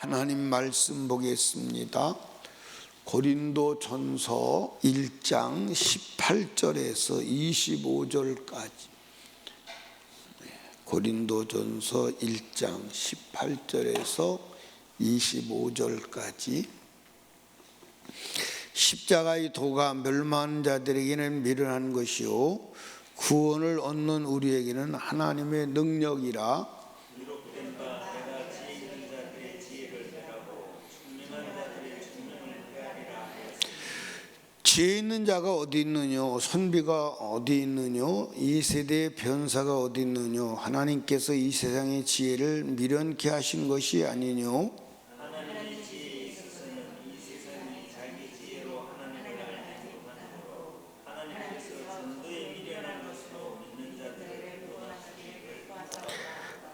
하나님 말씀 보겠습니다. 고린도 전서 1장 18절에서 25절까지. 고린도 전서 1장 18절에서 25절까지. 십자가의 도가 멸망한 자들에게는 미련한 것이요 구원을 얻는 우리에게는 하나님의 능력이라 지혜 있는 자가 어디 있느냐 선비가 어디 있느냐 이 세대의 변사가 어디 있느냐 하나님께서 이 세상의 지혜를 미련케 하신 것이 아니뇨?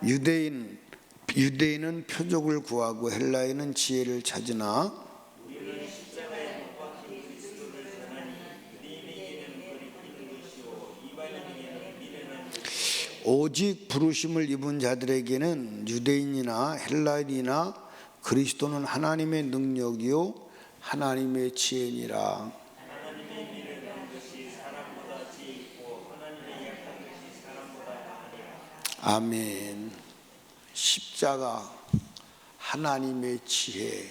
유대인 유대인은 표적을 구하고 헬라인은 지혜를 찾으나 오직 부르심을 입은 자들에게는 유대인이나 헬라인이나 그리스도는 하나님의 능력이요 하나님의 지혜니라. 아멘. 십자가 하나님의 지혜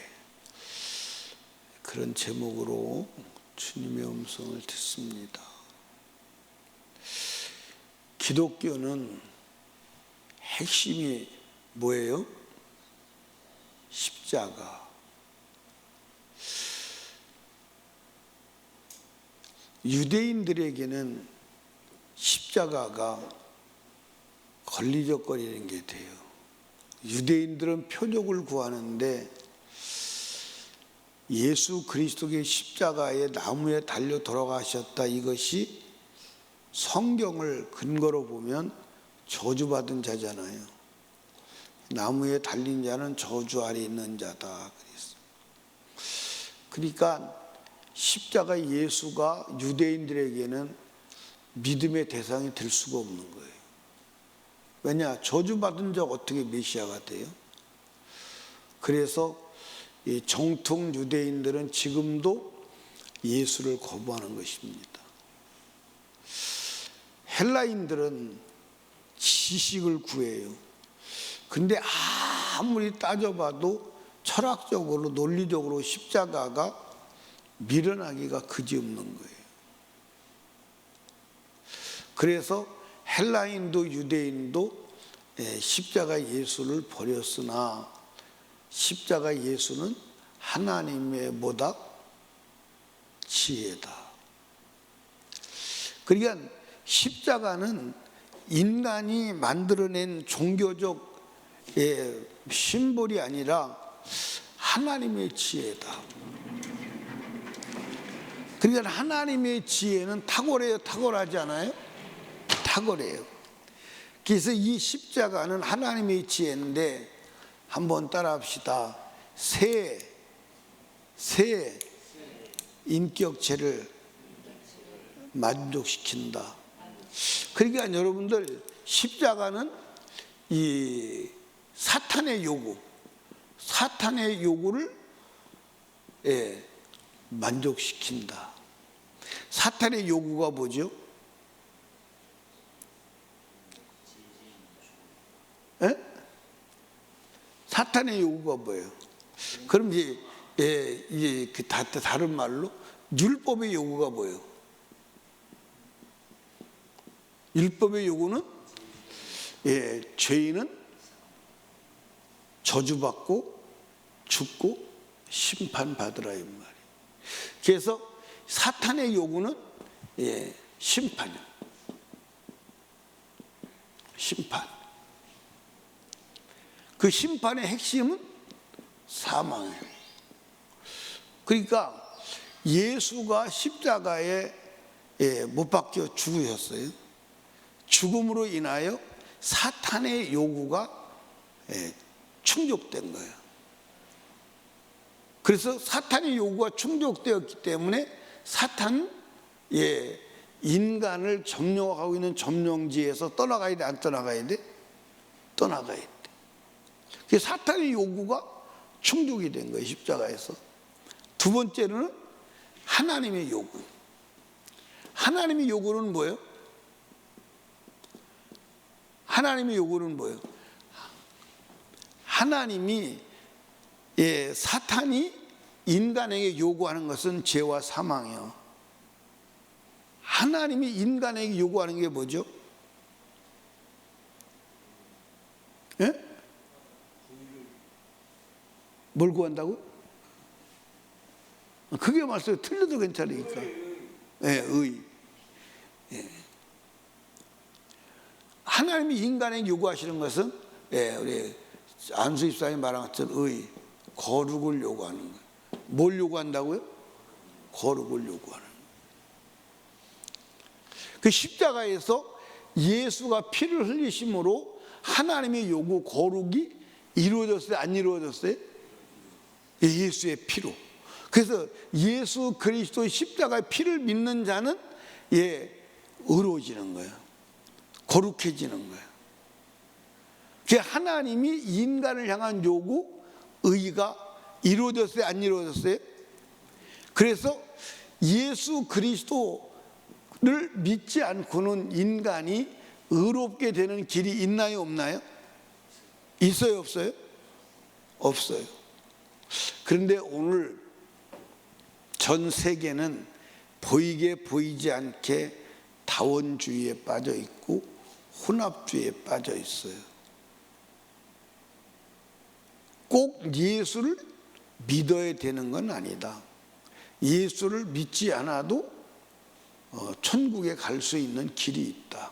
그런 제목으로 주님의 음성을 듣습니다. 기독교는 핵심이 뭐예요? 십자가. 유대인들에게는 십자가가 걸리적거리는 게 돼요. 유대인들은 표적을 구하는데 예수 그리스도의 십자가에 나무에 달려 돌아가셨다 이것이 성경을 근거로 보면 저주받은 자잖아요. 나무에 달린 자는 저주 아래 있는 자다. 그러니까 십자가 예수가 유대인들에게는 믿음의 대상이 될 수가 없는 거예요. 왜냐? 저주받은 자 어떻게 메시아가 돼요? 그래서 이 정통 유대인들은 지금도 예수를 거부하는 것입니다. 헬라인들은 지식을 구해요. 근데 아무리 따져봐도 철학적으로 논리적으로 십자가가 미련하기가 그지없는 거예요. 그래서 헬라인도 유대인도 예, 십자가 예수를 버렸으나 십자가 예수는 하나님의 뭐다? 지혜다. 그러니까 십자가는 인간이 만들어낸 종교적 예, 심볼이 아니라 하나님의 지혜다. 그러니까 하나님의 지혜는 탁월해요, 탁월하지 않아요? 탁월해요. 그래서 이 십자가는 하나님의 지혜인데 한번 따라합시다. 새, 새 인격체를 만족시킨다. 그러니까 여러분들 십자가는 이 사탄의 요구, 사탄의 요구를 예, 만족시킨다. 사탄의 요구가 뭐죠? 예? 사탄의 요구가 뭐예요? 그럼 이제 예, 이제 그 다, 다른 말로 율법의 요구가 뭐예요? 율법의 요구는 예, 죄인은 저주받고 죽고 심판받으라 이 말이에요. 그래서 사탄의 요구는 예, 심판이요. 심판. 그 심판의 핵심은 사망이에요. 그러니까 예수가 십자가에 예, 못 박혀 죽으셨어요. 죽음으로 인하여 사탄의 요구가 예, 충족된 거예요. 그래서 사탄의 요구가 충족되었기 때문에 사탄 예, 인간을 점령하고 있는 점령지에서 떠나가야 돼, 안 떠나가야 돼? 떠나가야 돼. 그 사탄의 요구가 충족이 된 거예요. 십자가에서. 두 번째는 하나님의 요구. 하나님의 요구는 뭐예요? 하나님의 요구는 뭐예요? 하나님이 예, 사탄이 인간에게 요구하는 것은 죄와 사망이요. 하나님이 인간에게 요구하는 게 뭐죠? 예? 뭘 구한다고? 그게 말씀 틀려도 괜찮으니까. 예, 의. 예. 하나님이 인간에게 요구하시는 것은 예, 우리 안수 입사님 말한 것처럼 의, 거룩을 요구하는 거예요. 뭘 요구한다고요? 거룩을 요구하는 거예요. 그 십자가에서 예수가 피를 흘리심으로 하나님의 요구 거룩이 이루어졌어요? 안 이루어졌어요? 예, 예수의 피로. 그래서 예수 그리스도의 십자가의 피를 믿는 자는 예, 의로워지는 거예요. 거룩해지는 거예요. 그 하나님이 인간을 향한 요구, 의가 이루어졌어요? 안 이루어졌어요? 그래서 예수 그리스도를 믿지 않고는 인간이 의롭게 되는 길이 있나요? 없나요? 있어요? 없어요? 없어요. 그런데 오늘 전 세계는 보이게 보이지 않게 다원주의에 빠져 있고 혼합주의에 빠져 있어요. 꼭 예수를 믿어야 되는 건 아니다. 예수를 믿지 않아도 어, 천국에 갈 수 있는 길이 있다.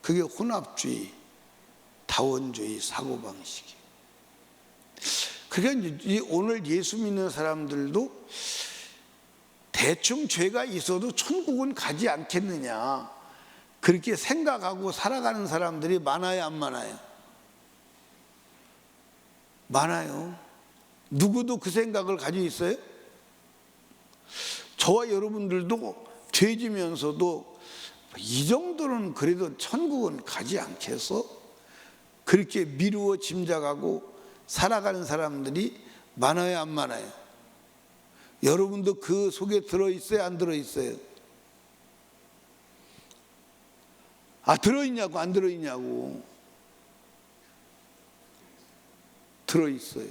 그게 혼합주의, 다원주의 사고방식이에요. 그러니까 오늘 예수 믿는 사람들도 대충 죄가 있어도 천국은 가지 않겠느냐. 그렇게 생각하고 살아가는 사람들이 많아요, 안 많아요? 많아요. 누구도 그 생각을 가지고 있어요? 저와 여러분들도 죄 지면서도 이 정도는 그래도 천국은 가지 않겠어? 그렇게 미루어 짐작하고 살아가는 사람들이 많아요, 안 많아요? 여러분도 그 속에 들어있어요, 안 들어있어요? 아, 들어있냐고, 안 들어있냐고. 들어있어요.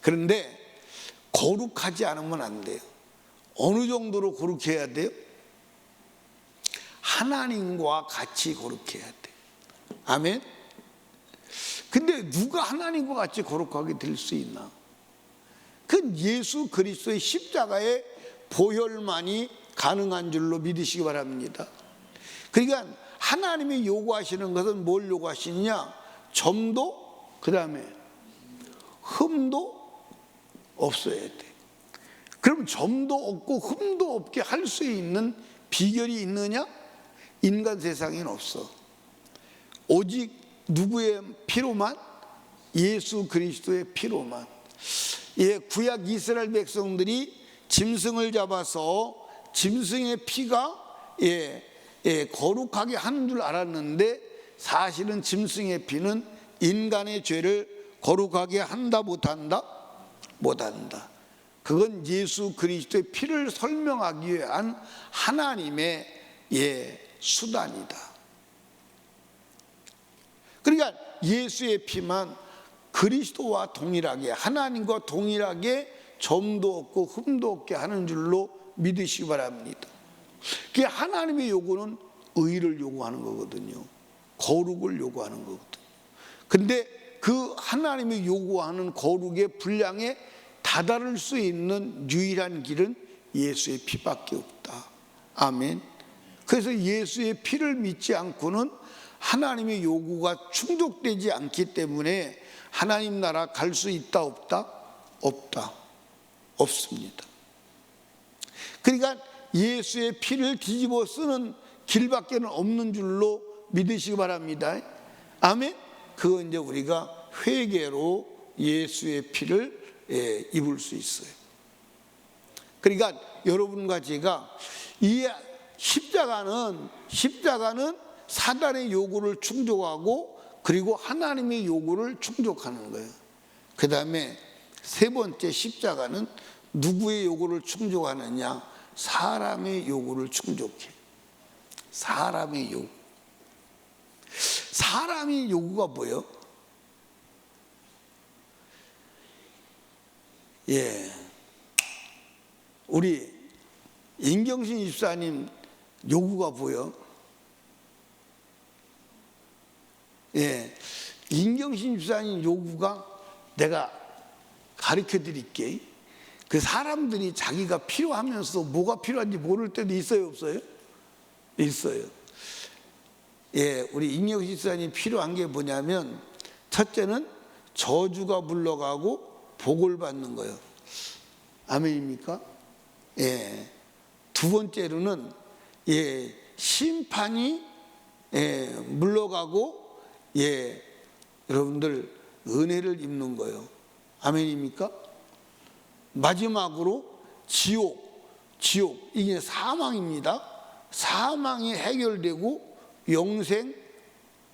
그런데 거룩하지 않으면 안 돼요. 어느 정도로 거룩해야 돼요? 하나님과 같이 거룩해야 돼요. 아멘? 근데 누가 하나님과 같이 거룩하게 될 수 있나? 그 예수 그리스도의 십자가의 보혈만이 가능한 줄로 믿으시기 바랍니다. 그러니까 하나님이 요구하시는 것은 뭘 요구하시느냐? 점도, 그 다음에 흠도 없어야 돼. 그럼 점도 없고 흠도 없게 할 수 있는 비결이 있느냐? 인간 세상엔 없어. 오직 누구의 피로만? 예수 그리스도의 피로만. 예, 구약 이스라엘 백성들이 짐승을 잡아서 짐승의 피가 예, 예, 거룩하게 하는 줄 알았는데 사실은 짐승의 피는 인간의 죄를 거룩하게 한다 못한다? 못한다. 그건 예수 그리스도의 피를 설명하기 위한 하나님의 예, 수단이다. 그러니까 예수의 피만 그리스도와 동일하게 하나님과 동일하게 점도 없고 흠도 없게 하는 줄로 믿으시기 바랍니다. 그 하나님의 요구는 의를 요구하는 거거든요. 거룩을 요구하는 거거든요. 근데 그 하나님이 요구하는 거룩의 분량에 다다를 수 있는 유일한 길은 예수의 피밖에 없다. 아멘. 그래서 예수의 피를 믿지 않고는 하나님의 요구가 충족되지 않기 때문에 하나님 나라 갈 수 있다 없다? 없다. 없습니다. 그러니까 예수의 피를 뒤집어 쓰는 길밖에 없는 줄로 믿으시기 바랍니다. 아멘. 그거 이제 우리가 회개로 예수의 피를 예, 입을 수 있어요. 그러니까 여러분과 제가 이 십자가는 십자가는 사단의 요구를 충족하고 그리고 하나님의 요구를 충족하는 거예요. 그 다음에 세 번째 십자가는 누구의 요구를 충족하느냐? 사람의 요구를 충족해. 사람의 요구. 사람의 요구가 뭐예요? 예. 우리 인경신 집사님 요구가 뭐예요? 예. 인경신 집사님 요구가 내가 가르쳐 드릴게. 그 사람들이 자기가 필요하면서 뭐가 필요한지 모를 때도 있어요, 없어요? 있어요. 예, 우리 인경신 집사님 필요한 게 뭐냐면 첫째는 저주가 물러가고 복을 받는 거예요. 아멘입니까? 예. 두 번째로는 예, 심판이 예, 물러가고 예, 여러분들 은혜를 입는 거예요. 아멘입니까? 마지막으로 지옥, 지옥 이게 사망입니다. 사망이 해결되고 영생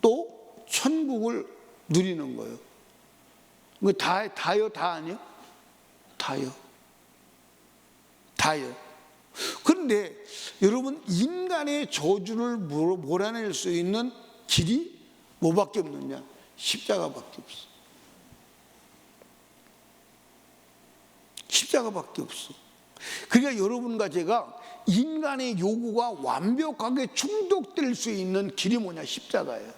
또 천국을 누리는 거예요. 뭐 다, 다요, 다 아니요? 다요. 다요. 그런데 여러분, 인간의 저주를 몰아낼 수 있는 길이 뭐밖에 없느냐? 십자가밖에 없어. 십자가밖에 없어. 그러니까 여러분과 제가 인간의 요구가 완벽하게 충족될 수 있는 길이 뭐냐? 십자가예요.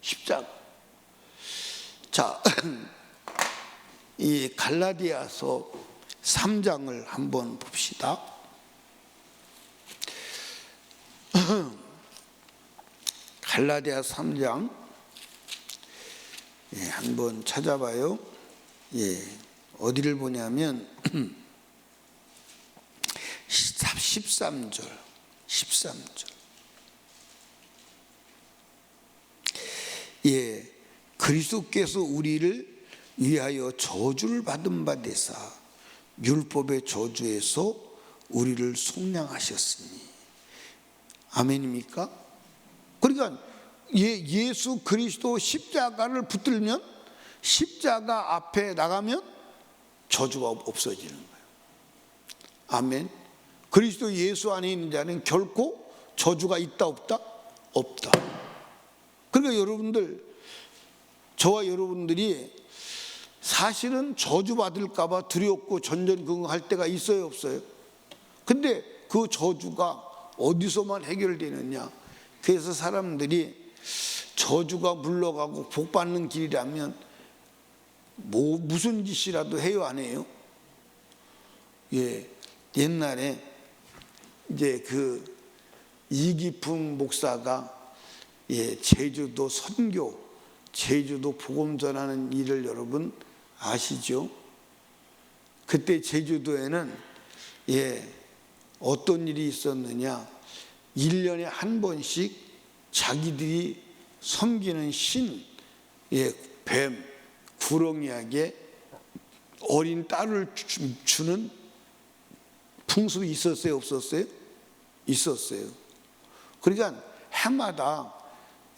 십자가. 자, 이 갈라디아서 3장을 한번 봅시다. 갈라디아 3장 예, 한번 찾아봐요. 예, 어디를 보냐면 13절, 13절. 예, 그리스도께서 우리를 위하여 저주를 받은 바 되사 율법의 저주에서 우리를 속량하셨으니 아멘입니까? 그러니까 예, 예수 그리스도 십자가를 붙들면 십자가 앞에 나가면 저주가 없어지는 거예요. 아멘. 그리스도 예수 안에 있는 자는 결코 저주가 있다 없다? 없다. 그러니까 여러분들 저와 여러분들이 사실은 저주받을까봐 두렵고 전전긍긍할 때가 있어요, 없어요? 근데 그 저주가 어디서만 해결되느냐? 그래서 사람들이 저주가 물러가고 복받는 길이라면 뭐 무슨 짓이라도 해요, 안 해요? 예, 옛날에 이제 그 이기풍 목사가 예, 제주도 선교, 제주도 복음 전하는 일을 여러분 아시죠? 그때 제주도에는 예, 어떤 일이 있었느냐? 1년에 한 번씩 자기들이 섬기는 신, 예, 뱀, 구렁이에게 어린 딸을 주는 풍습이 있었어요, 없었어요? 있었어요. 그러니까 해마다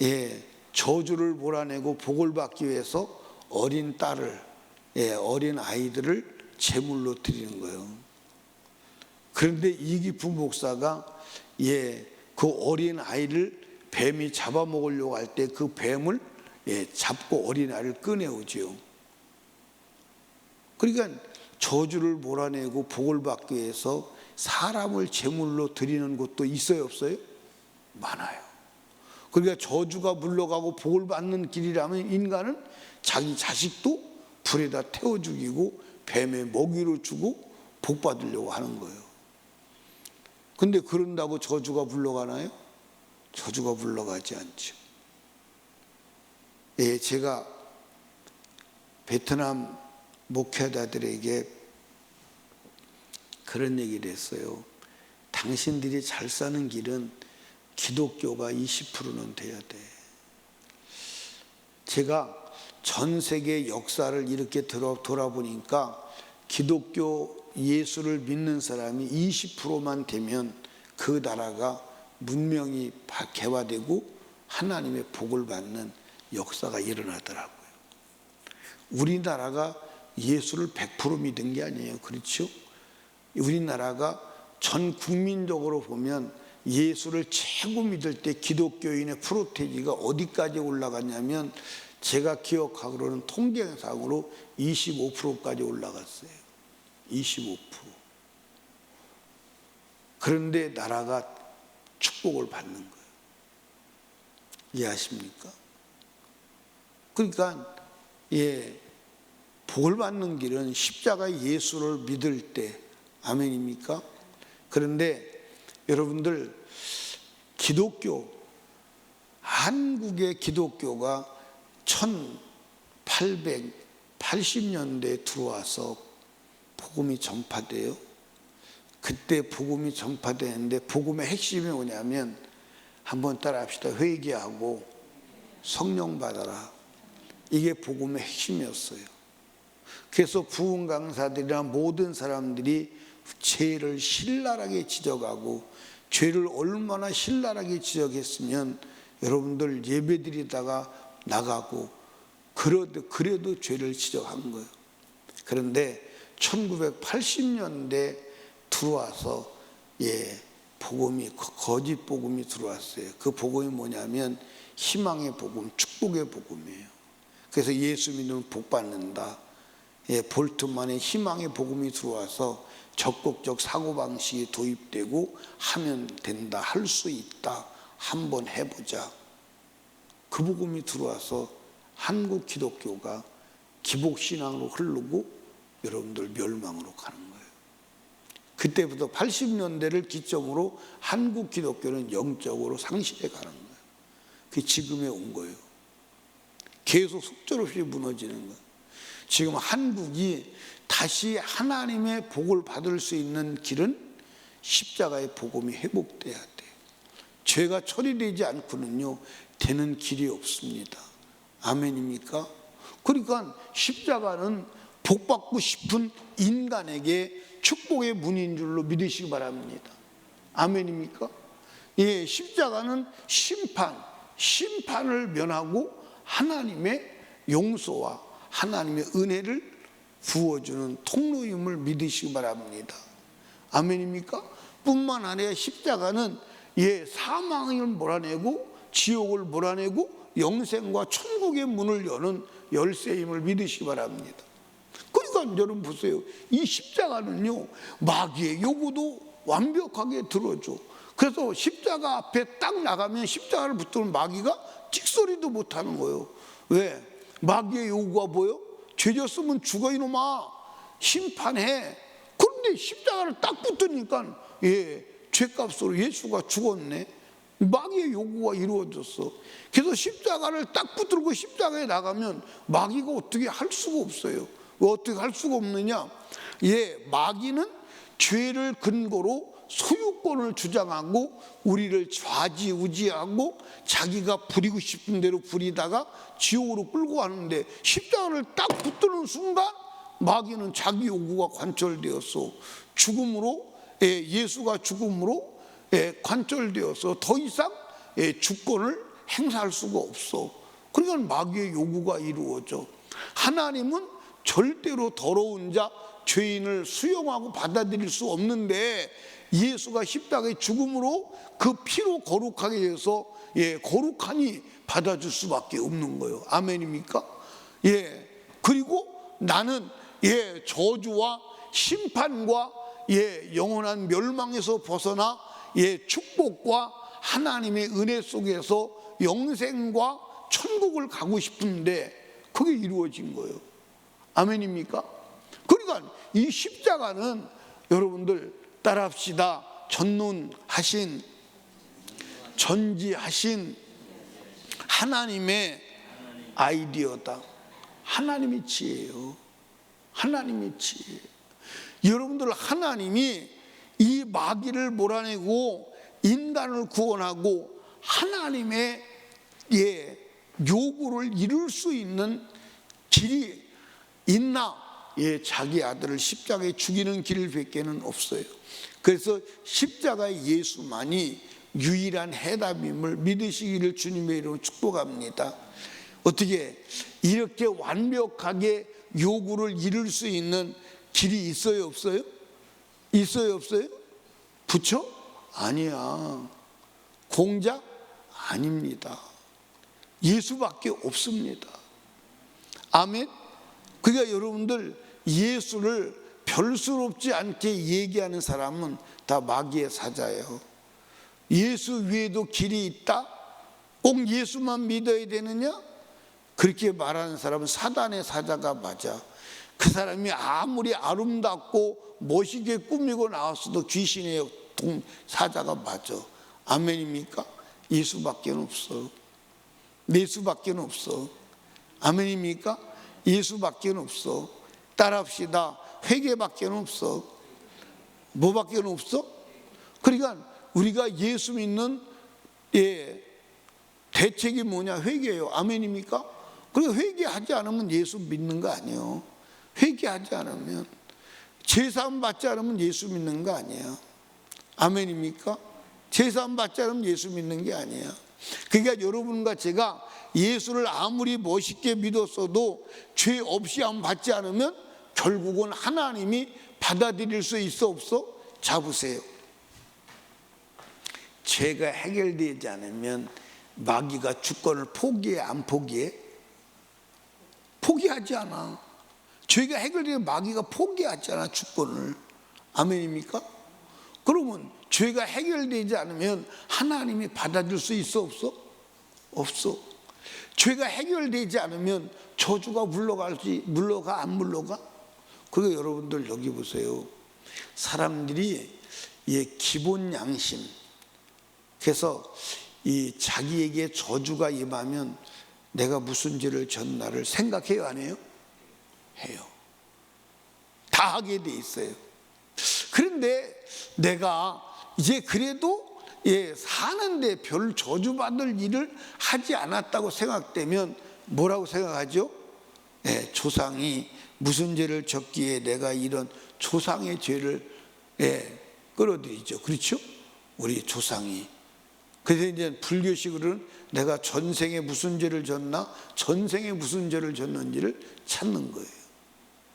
예, 저주를 몰아내고 복을 받기 위해서 어린 딸을 예, 어린 아이들을 제물로 드리는 거예요. 그런데 이기프 목사가 예, 그 어린 아이를 뱀이 잡아먹으려고 할 때 그 뱀을 예, 잡고 어린 아이를 꺼내오지요. 그러니까 저주를 몰아내고 복을 받기 위해서 사람을 제물로 드리는 곳도 있어요, 없어요? 많아요. 그러니까 저주가 물러가고 복을 받는 길이라면 인간은 자기 자식도 불에다 태워 죽이고 뱀의 먹이로 주고 복 받으려고 하는 거예요. 근데 그런다고 저주가 물러가나요? 저주가 물러가지 않죠. 예, 제가 베트남 목회자들에게 그런 얘기를 했어요. 당신들이 잘 사는 길은 기독교가 20%는 돼야 돼. 제가 전 세계 역사를 이렇게 돌아보니까 기독교 예수를 믿는 사람이 20%만 되면 그 나라가 문명이 개화되고 하나님의 복을 받는 역사가 일어나더라고요. 우리나라가 예수를 100% 믿은 게 아니에요. 그렇죠? 우리나라가 전 국민적으로 보면 예수를 최고 믿을 때 기독교인의 프로테지가 어디까지 올라갔냐면 제가 기억하기로는 통계상으로 25%까지 올라갔어요. 25%. 그런데 나라가 축복을 받는 거예요. 이해하십니까? 그러니까 예 복을 받는 길은 십자가 예수를 믿을 때 아멘입니까? 그런데 여러분들 기독교 한국의 기독교가 1880년대에 들어와서 복음이 전파돼요. 그때 복음이 전파되는데 복음의 핵심이 뭐냐면 한번 따라 합시다. 회개하고 성령 받아라. 이게 복음의 핵심이었어요. 그래서 부흥 강사들이나 모든 사람들이 죄를 신랄하게 지적하고 죄를 얼마나 신랄하게 지적했으면 여러분들 예배드리다가 나가고 그래도 그래도 죄를 지적한 거예요. 그런데 1980년대 들어와서 예 복음이 거짓 복음이 들어왔어요. 그 복음이 뭐냐면 희망의 복음, 축복의 복음이에요. 그래서 예수 믿으면 복 받는다. 예, 볼트만의 희망의 복음이 들어와서 적극적 사고 방식이 도입되고 하면 된다, 할 수 있다, 한번 해보자. 그 복음이 들어와서 한국 기독교가 기복 신앙으로 흐르고 여러분들 멸망으로 가는 거예요. 그때부터 80년대를 기점으로 한국 기독교는 영적으로 상실해 가는 거예요. 그 지금에 온 거예요. 계속 속절없이 무너지는 거예요. 지금 한국이 다시 하나님의 복을 받을 수 있는 길은 십자가의 복음이 회복돼야 돼요. 죄가 처리되지 않고는요, 되는 길이 없습니다. 아멘입니까? 그러니까 십자가는 복받고 싶은 인간에게 축복의 문인 줄로 믿으시기 바랍니다. 아멘입니까? 예, 십자가는 심판, 심판을 면하고 하나님의 용서와 하나님의 은혜를 부어주는 통로임을 믿으시기 바랍니다. 아멘입니까? 뿐만 아니라 십자가는 예, 사망을 몰아내고 지옥을 몰아내고 영생과 천국의 문을 여는 열쇠임을 믿으시기 바랍니다. 그러니까 여러분 보세요. 이 십자가는요, 마귀의 요구도 완벽하게 들어줘. 그래서 십자가 앞에 딱 나가면 십자가를 붙들면 마귀가 찍소리도 못하는 거예요. 왜? 마귀의 요구가 뭐요? 죄졌으면 죽어 이놈아 심판해. 그런데 십자가를 딱 붙으니까 예 죄값으로 예수가 죽었네. 마귀의 요구가 이루어졌어. 그래서 십자가를 딱 붙들고 십자가에 나가면 마귀가 어떻게 할 수가 없어요. 왜 어떻게 할 수가 없느냐? 예, 마귀는 죄를 근거로 소유권을 주장하고 우리를 좌지우지하고 자기가 부리고 싶은 대로 부리다가 지옥으로 끌고 가는데 십자가를 딱 붙드는 순간 마귀는 자기 요구가 관철되었어 죽음으로 예, 예수가 죽음으로 예, 관철되어서 더 이상 예, 주권을 행사할 수가 없어. 그러니까 마귀의 요구가 이루어져. 하나님은 절대로 더러운 자, 죄인을 수용하고 받아들일 수 없는데 예수가 십자가의 죽음으로 그 피로 거룩하게 해서 예, 거룩하니 받아줄 수밖에 없는 거예요. 아멘입니까? 예. 그리고 나는 예, 저주와 심판과 예, 영원한 멸망에서 벗어나 예, 축복과 하나님의 은혜 속에서 영생과 천국을 가고 싶은데 그게 이루어진 거예요. 아멘입니까? 그러니까 이 십자가는 여러분들 따라합시다. 전능하신 전지하신 하나님의 아이디어다. 하나님의 지혜예요. 하나님의 지혜. 여러분들 하나님이 이 마귀를 몰아내고 인간을 구원하고 하나님의 예, 요구를 이룰 수 있는 길이 있나? 예, 자기 아들을 십자가에 죽이는 길밖에는 없어요. 그래서 십자가의 예수만이 유일한 해답임을 믿으시기를 주님의 이름으로 축복합니다. 어떻게 이렇게 완벽하게 요구를 이룰 수 있는 길이 있어요, 없어요? 있어요, 없어요? 부처? 아니야. 공작? 아닙니다. 예수밖에 없습니다. 아멘. 그러니까 여러분들 예수를 별수롭지 않게 얘기하는 사람은 다 마귀의 사자예요. 예수 위에도 길이 있다? 꼭 예수만 믿어야 되느냐? 그렇게 말하는 사람은 사단의 사자가 맞아. 그 사람이 아무리 아름답고 멋있게 꾸미고 나왔어도 귀신의 동, 사자가 맞아. 아멘입니까? 예수밖에 없어. 예수밖에 없어. 아멘입니까? 예수밖에 없어. 따라합시다. 회개밖에 없어. 뭐밖에 없어? 그러니까 우리가 예수 믿는 예, 대책이 뭐냐? 회개예요. 아멘입니까? 그리고 회개하지 않으면 예수 믿는 거 아니에요. 회개하지 않으면 제사함 받지 않으면 예수 믿는 거 아니에요. 아멘입니까? 제사함 받지 않으면 예수 믿는 게 아니에요. 그러니까 여러분과 제가 예수를 아무리 멋있게 믿었어도 죄 없이 안 받지 않으면 결국은 하나님이 받아들일 수 있어 없어? 잡으세요. 죄가 해결되지 않으면 마귀가 주권을 포기해 안 포기해? 포기하지 않아. 죄가 해결되면 마귀가 포기하지 않아 주권을. 아멘입니까? 그러면 죄가 해결되지 않으면 하나님이 받아줄 수 있어 없어? 없어. 죄가 해결되지 않으면 저주가 물러갈지 물러가 안 물러가? 그리고 여러분들 여기 보세요. 사람들이 이 기본 양심 그래서 이 자기에게 저주가 임하면 내가 무슨 죄를 졌나를 생각해요 안 해요? 해요. 다 하게 돼 있어요. 그런데 내가 이제 그래도 예, 사는데 별 저주받을 일을 하지 않았다고 생각되면 뭐라고 생각하죠? 예, 조상이 무슨 죄를 졌기에 내가 이런 조상의 죄를 예, 끌어들이죠. 그렇죠? 우리 조상이. 그래서 이제 불교식으로는 내가 전생에 무슨 죄를 졌나, 전생에 무슨 죄를 졌는지를 찾는 거예요.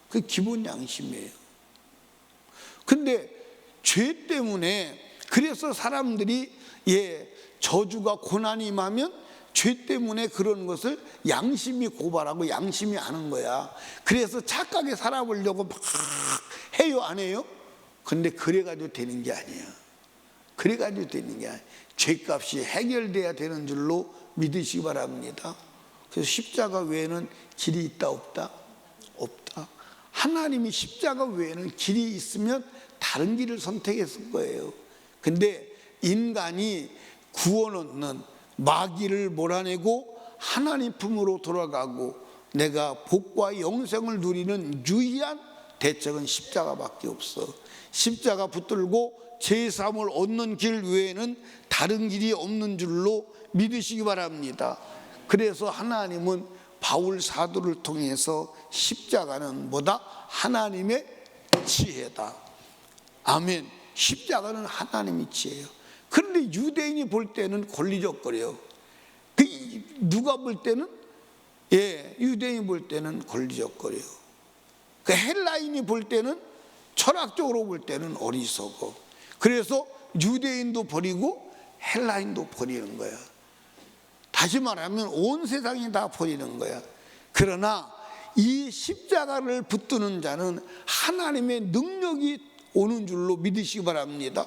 그 기본 양심이에요. 근데 죄 때문에 그래서 사람들이 예, 저주가 고난이 임하면 죄 때문에 그런 것을 양심이 고발하고 양심이 하는 거야. 그래서 착하게 살아보려고 막 해요, 안 해요? 근데 그래가지고 되는 게 아니야. 그래가지고 되는 게 아니야. 죄값이 해결돼야 되는 줄로 믿으시기 바랍니다. 그래서 십자가 외에는 길이 있다, 없다? 없다. 하나님이 십자가 외에는 길이 있으면 다른 길을 선택했을 거예요. 근데 인간이 구원 얻는 마귀를 몰아내고 하나님 품으로 돌아가고 내가 복과 영생을 누리는 유일한 대책은 십자가밖에 없어. 십자가 붙들고 제3을 얻는 길 외에는 다른 길이 없는 줄로 믿으시기 바랍니다. 그래서 하나님은 바울 사도를 통해서 십자가는 뭐다? 하나님의 지혜다. 아멘. 십자가는 하나님의 지혜예요. 그런데 유대인이 볼 때는 권리적거려요. 그 누가 볼 때는 예, 유대인이 볼 때는 권리적거려요. 그 헬라인이 볼 때는 철학적으로 볼 때는 어리석어. 그래서 유대인도 버리고 헬라인도 버리는 거야. 다시 말하면 온 세상이 다 버리는 거야. 그러나 이 십자가를 붙드는 자는 하나님의 능력이 오는 줄로 믿으시기 바랍니다.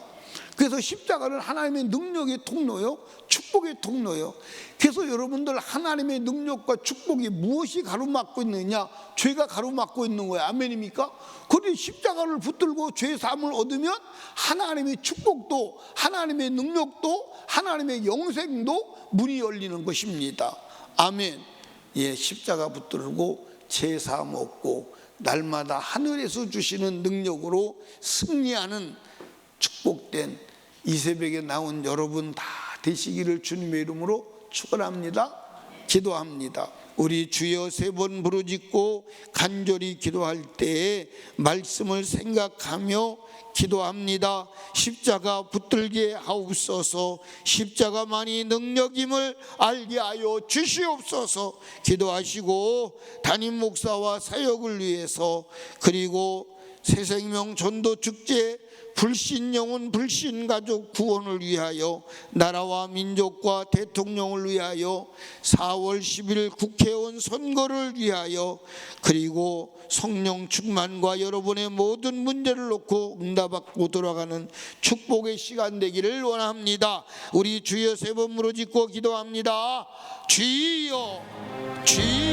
그래서 십자가는 하나님의 능력의 통로요, 축복의 통로요. 그래서 여러분들 하나님의 능력과 축복이 무엇이 가로막고 있느냐? 죄가 가로막고 있는 거예요. 아멘입니까? 그런데 십자가를 붙들고 죄 사함을 얻으면 하나님의 축복도, 하나님의 능력도, 하나님의 영생도 문이 열리는 것입니다. 아멘. 예, 십자가 붙들고 죄 사함 얻고 날마다 하늘에서 주시는 능력으로 승리하는 축복된 이 새벽에 나온 여러분 다 되시기를 주님의 이름으로 축원합니다. 기도합니다. 우리 주여 세 번 부르짖고 간절히 기도할 때에 말씀을 생각하며 기도합니다. 십자가 붙들게 하옵소서. 십자가만이 능력임을 알게 하여 주시옵소서. 기도하시고 담임 목사와 사역을 위해서 그리고 새생명 전도 축제 불신 영혼 불신 가족 구원을 위하여 나라와 민족과 대통령을 위하여 4월 10일 국회의원 선거를 위하여 그리고 성령 충만과 여러분의 모든 문제를 놓고 응답받고 돌아가는 축복의 시간 되기를 원합니다. 우리 주여 세 번 무너짓고 기도합니다. 주여 주여